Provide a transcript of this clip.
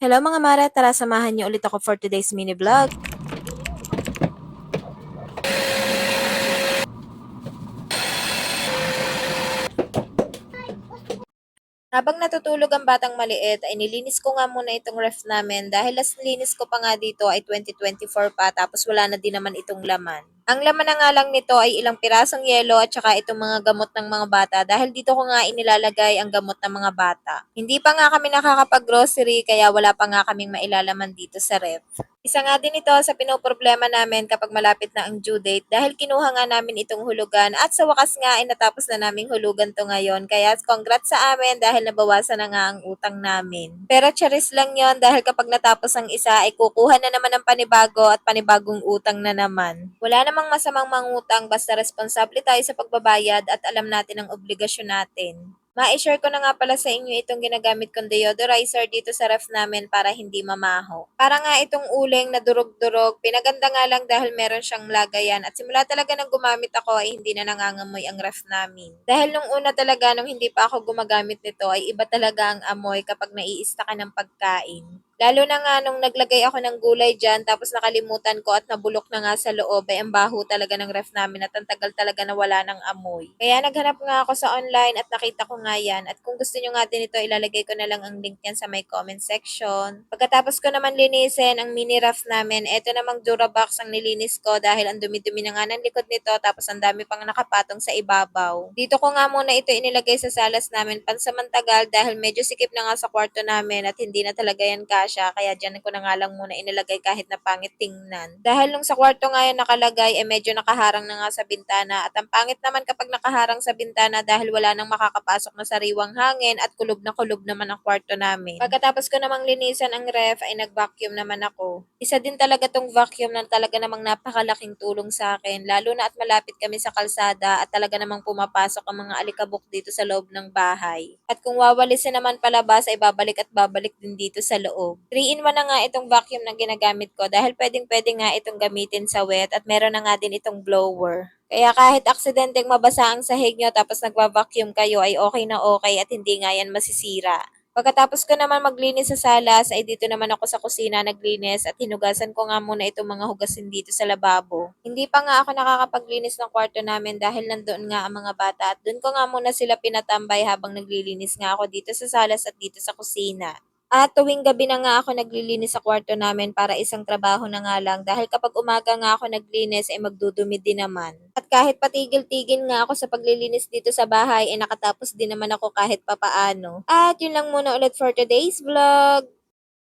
Hello mga mare, tara samahan niyo ulit ako for today's mini vlog. Habang natutulog ang batang maliit, ay nilinis ko nga muna itong ref namin dahil last linis ko pa nga dito ay 2024 pa tapos wala na din naman itong laman. Ang laman na nga lang nito ay ilang pirasong yelo at saka itong mga gamot ng mga bata dahil dito ko nga inilalagay ang gamot ng mga bata. Hindi pa nga kami nakakapag-grocery kaya wala pa nga kaming mailalaman dito sa ref. Isa nga din ito sa pinoproblema namin kapag malapit na ang due date dahil kinuha nga namin itong hulugan at sa wakas nga ay natapos na naming hulugan to ngayon. Kaya congrats sa amin dahil nabawasan na nga ang utang namin. Pero charis lang yon dahil kapag natapos ang isa ay kukuha na naman ng panibago at panibagong utang na naman. Wala namang masamang mangutang basta responsable tayo sa pagbabayad at alam natin ang obligasyon natin. Ma-share ko na nga pala sa inyo itong ginagamit kong deodorizer dito sa ref namin para hindi mamaho. Para nga itong uling na durog-durog, pinaganda nga lang dahil meron siyang lagayan at simula talaga nang gumamit ako ay hindi na nangangamoy ang ref namin. Dahil nung una talaga nung hindi pa ako gumagamit nito ay iba talaga ang amoy kapag naiista ka ng pagkain. Lalo na nga nung naglagay ako ng gulay dyan tapos nakalimutan ko at nabulok na nga sa loob ay ang baho talaga ng ref namin at ang tagal talaga na wala ng amoy. Kaya naghanap nga ako sa online at nakita ko nga yan at kung gusto nyo nga din ito ilalagay ko na lang ang link yan sa my comment section. Pagkatapos ko naman linisin ang mini ref namin, eto namang Durabox ang nilinis ko dahil ang dumi-dumi na nga ng likod nito tapos ang dami pang nakapatong sa ibabaw. Dito ko nga muna ito inilagay sa salas namin pansamantagal dahil medyo sikip na nga sa kwarto namin at hindi na talaga yan kasya kaya dyan ko na nga lang muna inilagay kahit na pangit tingnan. Dahil nung sa kwarto nga yan nakalagay eh medyo nakaharang na nga sa bintana at ang pangit naman kapag nakaharang sa bintana dahil wala nang makakapasok na sariwang hangin at kulob na kulob naman ang kwarto namin. Pagkatapos ko namang linisan ang ref ay nag-vacuum naman ako. Isa din talaga tong vacuum na talaga namang napakalaking tulong sa akin lalo na at malapit kami sa kalsada at talaga namang pumapasok ang mga alikabok dito sa loob ng bahay. At kung wawalisin naman palabas ay babalik at babalik din dito sa loob. 3-in-1 na nga itong vacuum na ginagamit ko dahil pwedeng pwede nga itong gamitin sa wet at meron na nga din itong blower. Kaya kahit aksidenteng mabasa ang sahig nyo tapos nagwa-vacuum kayo ay okay na okay at hindi nga yan masisira. Pagkatapos ko naman maglinis sa salas, ay dito naman ako sa kusina naglinis at hinugasan ko nga muna itong mga hugasin dito sa lababo. Hindi pa nga ako nakakapaglinis ng kwarto namin dahil nandoon nga ang mga bata at doon ko nga muna sila pinatambay habang naglilinis nga ako dito sa salas at dito sa kusina. At tuwing gabi na nga ako naglilinis sa kwarto namin para isang trabaho na nga lang dahil kapag umaga nga ako naglinis ay magdudumi din naman. At kahit patigil-tigil nga ako sa paglilinis dito sa bahay ay nakatapos din naman ako kahit papaano. At yun lang muna ulit for today's vlog.